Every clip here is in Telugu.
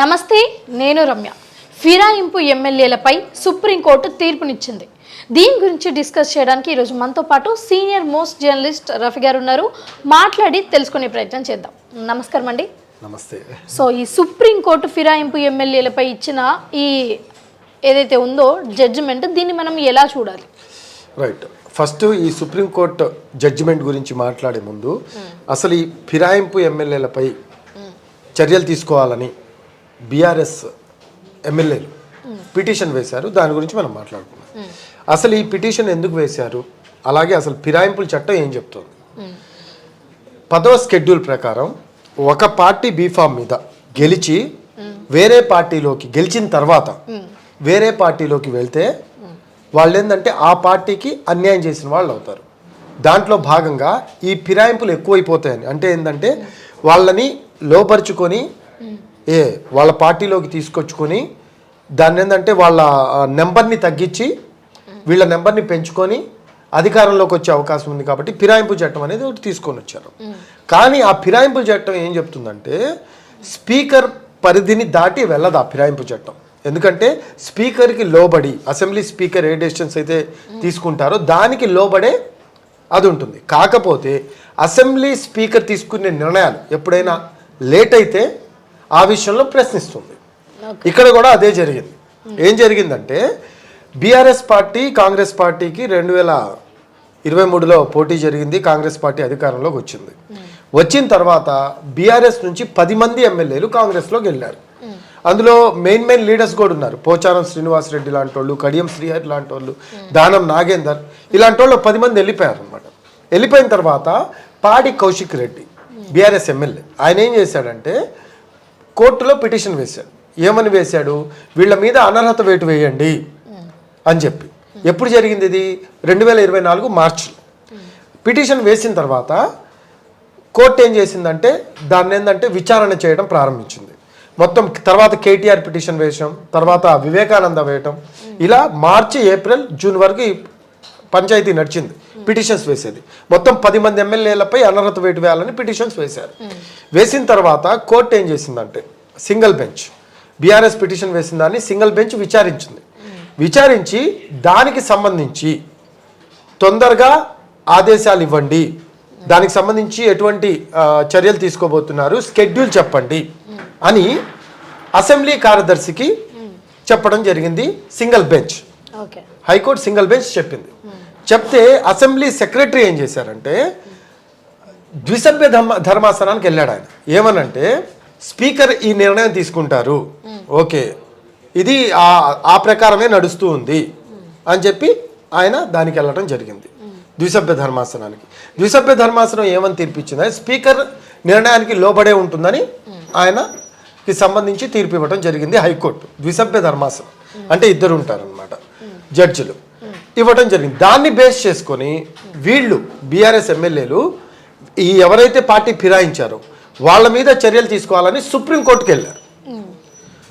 నమస్తే నేను రమ్య. ఫిరాయింపు ఎమ్మెల్యేలపై సుప్రీంకోర్టు తీర్పునిచ్చింది. దీని గురించి డిస్కస్ చేయడానికి ఈరోజు మనతో పాటు సీనియర్ మోస్ట్ జర్నలిస్ట్ రఫీ గారు ఉన్నారు. మాట్లాడి తెలుసుకునే ప్రయత్నం చేద్దాం. నమస్కారం అండి. నమస్తే. సో ఈ సుప్రీంకోర్టు ఫిరాయింపు ఎమ్మెల్యేలపై ఇచ్చిన ఈ ఏదైతే ఉందో జడ్జిమెంట్ దీన్ని మనం ఎలా చూడాలి? రైట్ ఫస్ట్ ఈ సుప్రీంకోర్టు జడ్జిమెంట్ గురించి మాట్లాడే ముందు అసలు ఈ ఫిరాయింపు ఎమ్మెల్యేలపై చర్యలు తీసుకోవాలని బీఆర్ఎస్ ఎమ్మెల్యేలు పిటిషన్ వేశారు. దాని గురించి మనం మాట్లాడుకున్నాం అసలు ఈ పిటిషన్ ఎందుకు వేశారు? అలాగే అసలు ఫిరాయింపుల చట్టం ఏం చెప్తుంది? పదవ షెడ్యూల్ ప్రకారం ఒక పార్టీ బీఫామ్ మీద గెలిచి వేరే పార్టీలోకి గెలిచిన తర్వాత వేరే పార్టీలోకి వెళ్తే వాళ్ళు ఏంటంటే ఆ పార్టీకి అన్యాయం చేసిన వాళ్ళు అవుతారు. దాంట్లో భాగంగా ఈ ఫిరాయింపులు ఎక్కువైపోతాయని. అంటే ఏంటంటే వాళ్ళని లోపరుచుకొని ఏ వాళ్ళ పార్టీలోకి తీసుకొచ్చుకొని దాన్ని ఏంటంటే వాళ్ళ నెంబర్ని తగ్గించి వీళ్ళ నెంబర్ని పెంచుకొని అధికారంలోకి వచ్చే అవకాశం ఉంది కాబట్టి ఫిరాయింపు చట్టం అనేది ఒకటి తీసుకొని వచ్చారు. కానీ ఆ ఫిరాయింపు చట్టం ఏం చెప్తుందంటే స్పీకర్ పరిధిని దాటి వెళ్ళదు ఆ ఫిరాయింపు చట్టం. ఎందుకంటే స్పీకర్కి లోబడి అసెంబ్లీ స్పీకర్ ఏ డెసిషన్స్ అయితే తీసుకుంటారో దానికి లోబడే అది ఉంటుంది. కాకపోతే అసెంబ్లీ స్పీకర్ తీసుకునే నిర్ణయాలు ఎప్పుడైనా లేట్ అయితే ఆ విషయంలో ప్రశ్నిస్తుంది. ఇక్కడ కూడా అదే జరిగింది. ఏం జరిగిందంటే బీఆర్ఎస్ పార్టీ కాంగ్రెస్ పార్టీకి రెండు వేల ఇరవై మూడులో పోటీ జరిగింది కాంగ్రెస్ పార్టీ అధికారంలోకి వచ్చింది. వచ్చిన తర్వాత బీఆర్ఎస్ నుంచి పది మంది ఎమ్మెల్యేలు కాంగ్రెస్లోకి వెళ్ళారు. అందులో మెయిన్ మెయిన్ లీడర్స్ కూడా ఉన్నారు. పోచారం శ్రీనివాస్ రెడ్డి లాంటి వాళ్ళు కడియం శ్రీహరి లాంటి వాళ్ళు దానం నాగేందర్ ఇలాంటి వాళ్ళు పది మంది వెళ్ళిపోయారు అనమాట వెళ్ళిపోయిన తర్వాత పాడి కౌశిక్ రెడ్డి బీఆర్ఎస్ ఎమ్మెల్యే ఆయన ఏం చేశాడంటే కోర్టులో పిటిషన్ వేశాడు. ఏమని వేశాడు? వీళ్ళ మీద అనర్హత వేటు వేయండి అని చెప్పి. ఎప్పుడు జరిగింది ఇది? రెండు వేల ఇరవై నాలుగు మార్చిలో. పిటిషన్ వేసిన తర్వాత కోర్టు ఏం చేసిందంటే దాన్ని ఏంటంటే విచారణ చేయడం ప్రారంభించింది. మొత్తం తర్వాత కేటీఆర్ పిటిషన్ వేయడం తర్వాత వివేకానంద వేయటం ఇలా మార్చి ఏప్రిల్ జూన్ వరకు పంచాయతీ నడిచింది. పిటిషన్స్ వేసేది. మొత్తం పది మంది ఎమ్మెల్యేలపై అనర్హత వేటు వేయాలని పిటిషన్స్ వేశారు. వేసిన తర్వాత కోర్టు ఏం చేసిందంటే సింగిల్ బెంచ్. బీఆర్ఎస్ పిటిషన్ వేసిన దాన్ని సింగిల్ బెంచ్ విచారించింది. విచారించి దానికి సంబంధించి తొందరగా ఆదేశాలు ఇవ్వండి. దానికి సంబంధించి ఎటువంటి చర్యలు తీసుకోబోతున్నారు. స్కెడ్యూల్ చెప్పండి అని అసెంబ్లీ కార్యదర్శికి చెప్పడం జరిగింది single bench. Okay. High court single bench చెప్పింది. చెప్తే అసెంబ్లీ సెక్రటరీ ఏం చేశారంటే ద్విసభ్య ధర్మ ధర్మాసనానికి వెళ్ళాడు ఆయన. ఏమనంటే స్పీకర్ ఈ నిర్ణయం తీసుకుంటారు. ఓకే ఇది ఆ ఆ ప్రకారమే నడుస్తూ ఉంది అని చెప్పి ఆయన దానికి వెళ్ళడం జరిగింది. ద్విసభ్య ధర్మాసనానికి. ద్విసభ్య ధర్మాసనం ఏమని తీర్పిచ్చింది స్పీకర్ నిర్ణయానికి లోబడే ఉంటుందని ఆయనకి సంబంధించి తీర్పు ఇవ్వడం జరిగింది హైకోర్టు. ద్విసభ్య ధర్మాసనం. అంటే ఇద్దరు ఉంటారనమాట జడ్జిలు. ఇవ్వటం జరిగింది. దాన్ని బేస్ చేసుకొని వీళ్ళు బీఆర్ఎస్ ఎమ్మెల్యేలు ఈ ఎవరైతే పార్టీ ఫిరాయించారో వాళ్ళ మీద చర్యలు తీసుకోవాలని సుప్రీంకోర్టుకి వెళ్ళారు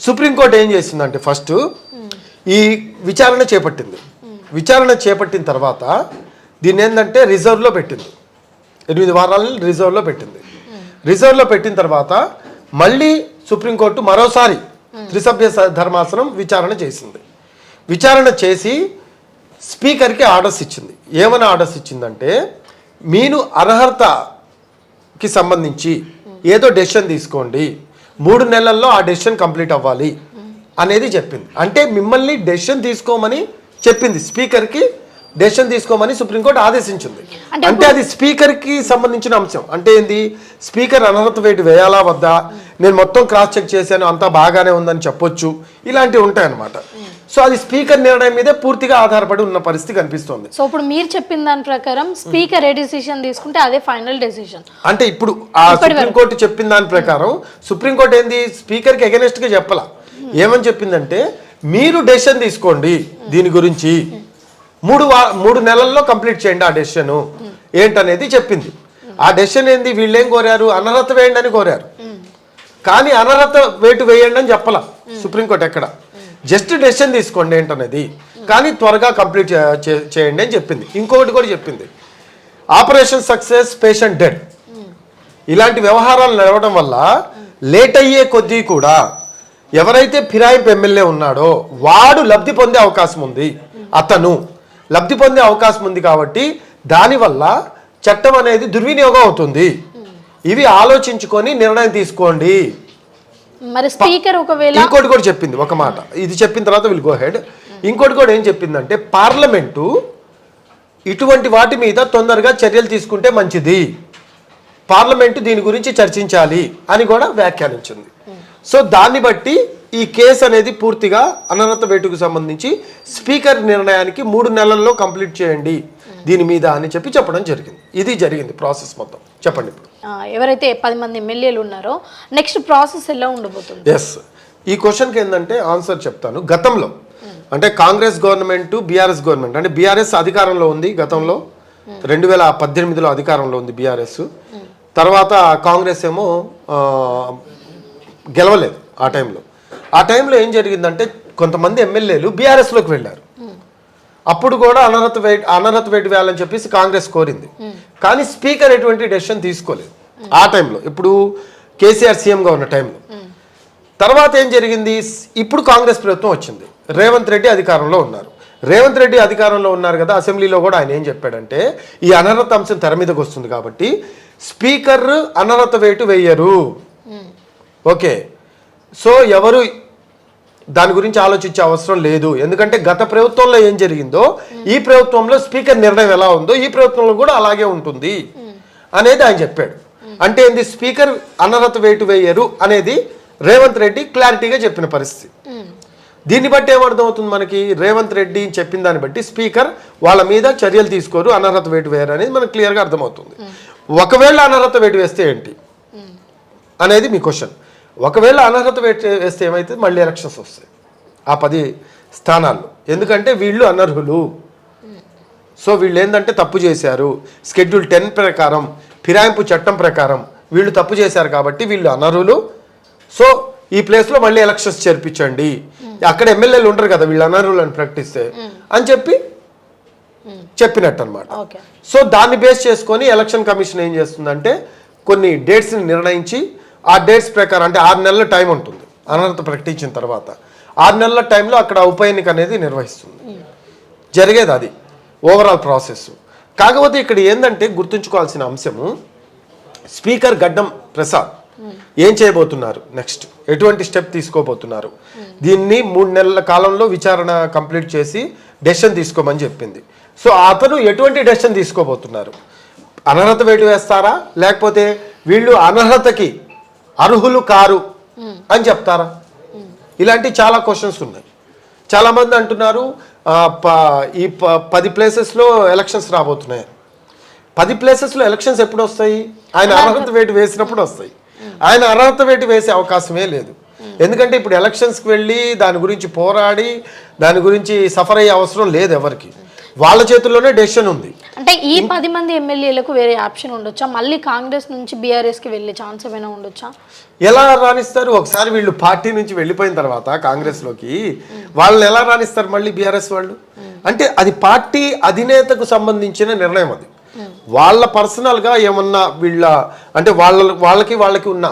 సుప్రీంకోర్టు ఏం చేసిందంటే ఫస్ట్ ఈ విచారణ చేపట్టింది. విచారణ చేపట్టిన తర్వాత దీన్ని ఏంటంటే రిజర్వ్లో పెట్టింది. ఎనిమిది వారాలని రిజర్వ్లో పెట్టింది. రిజర్వ్లో పెట్టిన తర్వాత మళ్ళీ సుప్రీంకోర్టు మరోసారి త్రిసభ్య స- ధర్మాసనం విచారణ చేసింది. విచారణ చేసి స్పీకర్కి ఆర్డర్స్ ఇచ్చింది. ఏమని ఆర్డర్స్ ఇచ్చిందంటే మీను అర్హతకి సంబంధించి ఏదో డెసిషన్ తీసుకోండి. మూడు నెలల్లో ఆ డెసిషన్ కంప్లీట్ అవ్వాలి అనేది చెప్పింది. అంటే మిమ్మల్ని డెసిషన్ తీసుకోమని చెప్పింది స్పీకర్కి డెసిషన్ తీసుకోమని సుప్రీంకోర్టు ఆదేశించింది. అంటే అది స్పీకర్కి సంబంధించిన అంశం. అంటే ఏంది? స్పీకర్ అనర్హత వేటు వేయాలా వద్దా? నేను మొత్తం క్రాస్ చెక్ చేశాను అంతా బాగానే ఉందని చెప్పొచ్చు. ఇలాంటివి ఉంటాయన్నమాట. సో అది స్పీకర్ నిర్ణయం మీదే పూర్తిగా ఆధారపడి ఉన్న పరిస్థితి కనిపిస్తోంది. సో ఇప్పుడు మీరు చెప్పిన దాని ప్రకారం స్పీకర్ ఏ డిసిషన్ తీసుకుంటే అదే ఫైనల్ డెసిషన్. అంటే ఇప్పుడు ఆ సుప్రీంకోర్టు చెప్పిన దాని ప్రకారం సుప్రీంకోర్టు ఏంది? స్పీకర్కి అగెనెస్ట్గా చెప్పాల. ఏమని చెప్పిందంటే మీరు డెసిషన్ తీసుకోండి దీని గురించి. మూడు మూడు నెలల్లో కంప్లీట్ చేయండి ఆ డెసిషన్. ఏంటనేది చెప్పింది. ఆ డెసిషన్ ఏంది? వీళ్ళేం కోరారు? అనర్హత వేయండి అని కోరారు. కానీ అనర్హత వేటు వేయండి అని చెప్పాల సుప్రీంకోర్టు ఎక్కడ. జస్ట్ డెసిషన్ తీసుకోండి ఏంటనేది. కానీ త్వరగా కంప్లీట్ చేయండి అని చెప్పింది. ఇంకొకటి కూడా చెప్పింది. Operation success patient dead. ఇలాంటి వ్యవహారాలు నడవడం వల్ల లేట్ అయ్యే కొద్దీ కూడా ఎవరైతే ఫిరాయింపు ఎమ్మెల్యే ఉన్నాడో వాడు లబ్ధి పొందే అవకాశం ఉంది. అతను లబ్ధి పొందే అవకాశం ఉంది కాబట్టి దానివల్ల చట్టం అనేది దుర్వినియోగం అవుతుంది. ఇవి ఆలోచించుకొని నిర్ణయం తీసుకోండి. మరి స్పీకర్ ఒకవేళ ఇంకోటి కూడా చెప్పింది ఒక మాట. ఇది చెప్పిన తర్వాత విల్ గో హెడ్ ఇంకోటి కూడా ఏం చెప్పిందంటే పార్లమెంటు ఇటువంటి వాటి మీద తొందరగా చర్యలు తీసుకుంటే మంచిది. పార్లమెంటు దీని గురించి చర్చించాలి అని కూడా వ్యాఖ్యానించింది. సో దాన్ని బట్టి ఈ కేసు అనేది పూర్తిగా అనర్హత వేటుకు సంబంధించి స్పీకర్ నిర్ణయానికి మూడు నెలల్లో కంప్లీట్ చేయండి. దీని మీద అని చెప్పి చెప్పడం జరిగింది. ఇది జరిగింది ప్రాసెస్ మొత్తం. చెప్పండి ఇప్పుడు. ఎవరైతే పది మంది ఎమ్మెల్యేలు ఉన్నారో నెక్స్ట్ ప్రాసెస్ ఎలా ఉండబోతుంది? ఎస్ ఈ క్వశ్చన్కి ఏంటంటే ఆన్సర్ చెప్తాను. గతంలో అంటే కాంగ్రెస్ గవర్నమెంట్ బీఆర్ఎస్ గవర్నమెంట్ అంటే బీఆర్ఎస్ అధికారంలో ఉంది గతంలో. రెండు వేల పద్దెనిమిదిలో అధికారంలో ఉంది బీఆర్ఎస్. తర్వాత కాంగ్రెస్ ఏమో గెలవలేదు ఆ టైంలో. ఆ టైంలో ఏం జరిగిందంటే కొంతమంది ఎమ్మెల్యేలు బీఆర్ఎస్లోకి వెళ్ళారు. అప్పుడు కూడా అనర్హత వేట్ అనర్హత వేటు వేయాలని చెప్పేసి కాంగ్రెస్ కోరింది. కానీ స్పీకర్ ఎటువంటి డెసిషన్ తీసుకోలేదు. ఆ టైంలో ఇప్పుడు కేసీఆర్ సీఎంగా ఉన్న టైంలో. తర్వాత ఏం జరిగింది? ఇప్పుడు కాంగ్రెస్ ప్రభుత్వం వచ్చింది. రేవంత్ రెడ్డి అధికారంలో ఉన్నారు. రేవంత్ రెడ్డి అధికారంలో ఉన్నారు కదా అసెంబ్లీలో కూడా ఆయన ఏం చెప్పాడంటే ఈ అనర్హత అంశం తెర మీదకి వస్తుంది కాబట్టి స్పీకర్ అనర్హత వేటు వేయరు. ఓకే. సో ఎవరు దాని గురించి ఆలోచించే అవసరం లేదు. ఎందుకంటే గత ప్రభుత్వంలో ఏం జరిగిందో ఈ ప్రభుత్వంలో స్పీకర్ నిర్ణయం ఎలా ఉందో ఈ ప్రభుత్వంలో కూడా అలాగే ఉంటుంది అనేది ఆయన చెప్పాడు. అంటే ఏంది? స్పీకర్ అనర్హత వేటు వేయరు అనేది రేవంత్ రెడ్డి క్లారిటీగా చెప్పిన పరిస్థితి. దీన్ని బట్టి ఏమర్థమవుతుంది మనకి? రేవంత్ రెడ్డి చెప్పిన దాన్ని బట్టి స్పీకర్ వాళ్ళ మీద చర్యలు తీసుకోరు అనర్హత వేటు వేయరు అనేది మనకు క్లియర్గా అర్థమవుతుంది. ఒకవేళ అనర్హత వేటు వేస్తే ఏంటి? అనేది మీ క్వశ్చన్. ఒకవేళ అనర్హత వేస్తే ఏమైతే మళ్ళీ ఎలక్షన్స్ వస్తాయి. ఆ పది స్థానాల్లో. ఎందుకంటే వీళ్ళు అనర్హులు. సో వీళ్ళు ఏంటంటే తప్పు చేశారు. స్కెడ్యూల్ టెన్ ప్రకారం ఫిరాయింపు చట్టం ప్రకారం వీళ్ళు తప్పు చేశారు కాబట్టి వీళ్ళు అనర్హులు. సో ఈ ప్లేస్లో మళ్ళీ ఎలక్షన్స్ చేర్పించండి. అక్కడ ఎమ్మెల్యేలు ఉండరు కదా వీళ్ళు అనర్హులు అని ప్రకటిస్తే అని చెప్పి చెప్పినట్టు అనమాట సో దాన్ని బేస్ చేసుకొని ఎలక్షన్ కమిషన్ ఏం చేస్తుందంటే కొన్ని డేట్స్ని నిర్ణయించి ఆ డేట్స్ ప్రకారం అంటే ఆరు నెలల టైం ఉంటుంది. అనర్హత ప్రకటించిన తర్వాత. ఆరు నెలల టైంలో అక్కడ ఉప ఎన్నిక అనేది నిర్వహిస్తుంది. జరిగేది అది. ఓవరాల్ ప్రాసెస్ కాకపోతే ఇక్కడ ఏంటంటే గుర్తుంచుకోవాల్సిన అంశము స్పీకర్ గడ్డం ప్రసాద్ ఏం చేయబోతున్నారు? నెక్స్ట్ ఎటువంటి స్టెప్ తీసుకోబోతున్నారు? దీన్ని మూడు నెలల కాలంలో విచారణ కంప్లీట్ చేసి డెసిషన్ తీసుకోమని చెప్పింది. సో అతను ఎటువంటి డెసిషన్ తీసుకోబోతున్నారు? అనర్హత వేటు వేస్తారా? లేకపోతే వీళ్ళు అనర్హతకి అర్హులు కారు అని చెప్తారా? ఇలాంటి చాలా క్వశ్చన్స్ ఉన్నాయి. చాలా మంది అంటున్నారు ఈ ప- పది ప్లేసెస్లో ఎలక్షన్స్ రాబోతున్నాయి. పది ప్లేసెస్లో ఎలక్షన్స్ ఎప్పుడు వస్తాయి? ఆయన అర్హత వేటు వేసినప్పుడు వస్తాయి. ఆయన అర్హత వేటు వేసే అవకాశమే లేదు. ఎందుకంటే ఇప్పుడు ఎలక్షన్స్కి వెళ్ళి దాని గురించి పోరాడి దాని గురించి సఫర్ అయ్యే అవసరం లేదు ఎవరికి. వాళ్ళ చేతుల్లోనే డెసిషన్ ఉంది. అంటే ఈ పది మంది ఎమ్మెల్యేలకు వేరే ఆప్షన్ ఉండొచ్చా? మళ్ళీ కాంగ్రెస్ నుంచి బీఆర్ఎస్కి వెళ్ళే ఛాన్స్ ఏమైనా ఉండొచ్చా? ఎలా రాణిస్తారు? ఒకసారి వీళ్ళు పార్టీ నుంచి వెళ్ళిపోయిన తర్వాత కాంగ్రెస్లోకి వాళ్ళని ఎలా రాణిస్తారు మళ్ళీ బీఆర్ఎస్ వాళ్ళు? అంటే అది పార్టీ అధినేతకు సంబంధించిన నిర్ణయం అది. వాళ్ళ పర్సనల్గా ఏమన్నా వీళ్ళ అంటే వాళ్ళ వాళ్ళకి వాళ్ళకి ఉన్న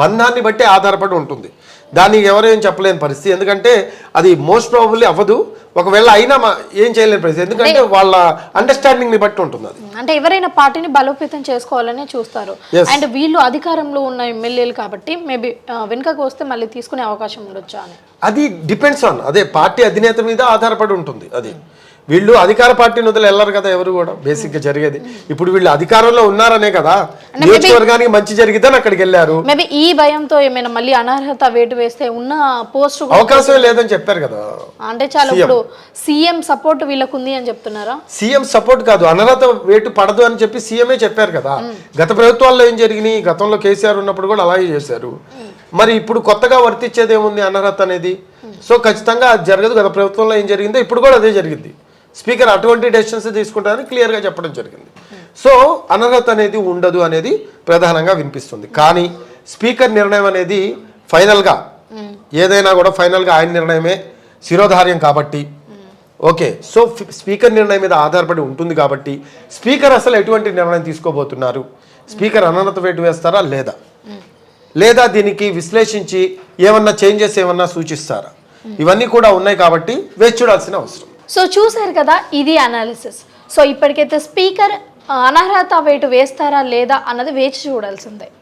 బంధాన్ని బట్టి ఆధారపడి ఉంటుంది. దాన్ని ఎవరేం చెప్పలేని పరిస్థితి. ఎందుకంటే అది మోస్ట్ ప్రాబబ్లీ అవ్వదు. ఒకవేళ అయినా ఏం చేయలేని పరిస్థితి. ఎందుకంటే వాళ్ళ అండర్స్టాండింగ్ని బట్టి ఉంటుంది అది. అంటే ఎవరైనా పార్టీని బలోపేతం చేసుకోవాలనే చూస్తారు. అండ్ వీళ్ళు అధికారంలో ఉన్న ఎమ్మెల్యేలు కాబట్టి మేబీ వెనుకకు వస్తే మళ్ళీ తీసుకునే అవకాశం ఉండొచ్చా అని. అది డిపెండ్స్ ఆన్ అదే పార్టీ అధినేత మీద ఆధారపడి ఉంటుంది అది. వీళ్ళు అధికార పార్టీని వదిలి వెళ్ళరు కదా ఎవరు కూడా బేసిక్గా జరిగేది. ఇప్పుడు వీళ్ళు అధికారంలో ఉన్నారనే కదా నియోజకవర్గానికి మంచి జరిగిద్దని అక్కడికి వెళ్ళారు. మేబీ ఈ భయంతో ఏమైనా మళ్ళీ అనర్హత వేటు వేస్తే ఉన్న పోస్ట్ అవకాశమే లేదని చెప్పారు కదా. అంటే చాలా ఇప్పుడు సీఎం సపోర్ట్ వీళ్ళకు ఉంది అని చెప్తున్నారా? సీఎం సపోర్ట్ కాదు అనర్హత వేటు పడదు అని చెప్పి సీఎంఏ చెప్పారు కదా. గత ప్రభుత్వాల్లో ఏం జరిగినాయి? గతంలో కేసీఆర్ ఉన్నప్పుడు కూడా అలాగే చేశారు. మరి ఇప్పుడు కొత్తగా వర్తించేది ఏముంది అనర్హత అనేది? సో ఖచ్చితంగా అది జరగదు గత ప్రభుత్వంలో ఏం జరిగిందో. ఇప్పుడు కూడా అదే జరిగింది. స్పీకర్ అటువంటి డెసిషన్స్ తీసుకుంటారని క్లియర్గా చెప్పడం జరిగింది. సో అనర్హత అనేది ఉండదు అనేది ప్రధానంగా వినిపిస్తుంది. కానీ స్పీకర్ నిర్ణయం అనేది ఫైనల్గా ఏదైనా కూడా ఫైనల్గా ఆయన నిర్ణయమే శిరోధార్యం కాబట్టి ఓకే సో స్పీకర్ నిర్ణయం మీద ఆధారపడి ఉంటుంది కాబట్టి స్పీకర్ అసలు ఎటువంటి నిర్ణయం తీసుకోబోతున్నారు? స్పీకర్ అనర్హత వేటు వేస్తారా లేదా? లేదా దీనికి విశ్లేషించి ఏమన్నా చేంజెస్ ఏమన్నా సూచిస్తారా? ఇవన్నీ కూడా ఉన్నాయి కాబట్టి వేచి చూడాల్సిన అవసరం. సో చూశారు కదా ఇది అనాలిసిస్ సో ఇప్పటికైతే స్పీకర్ అనర్హత వేటు వేస్తారా లేదా అన్నది వేచి చూడాల్సిందే.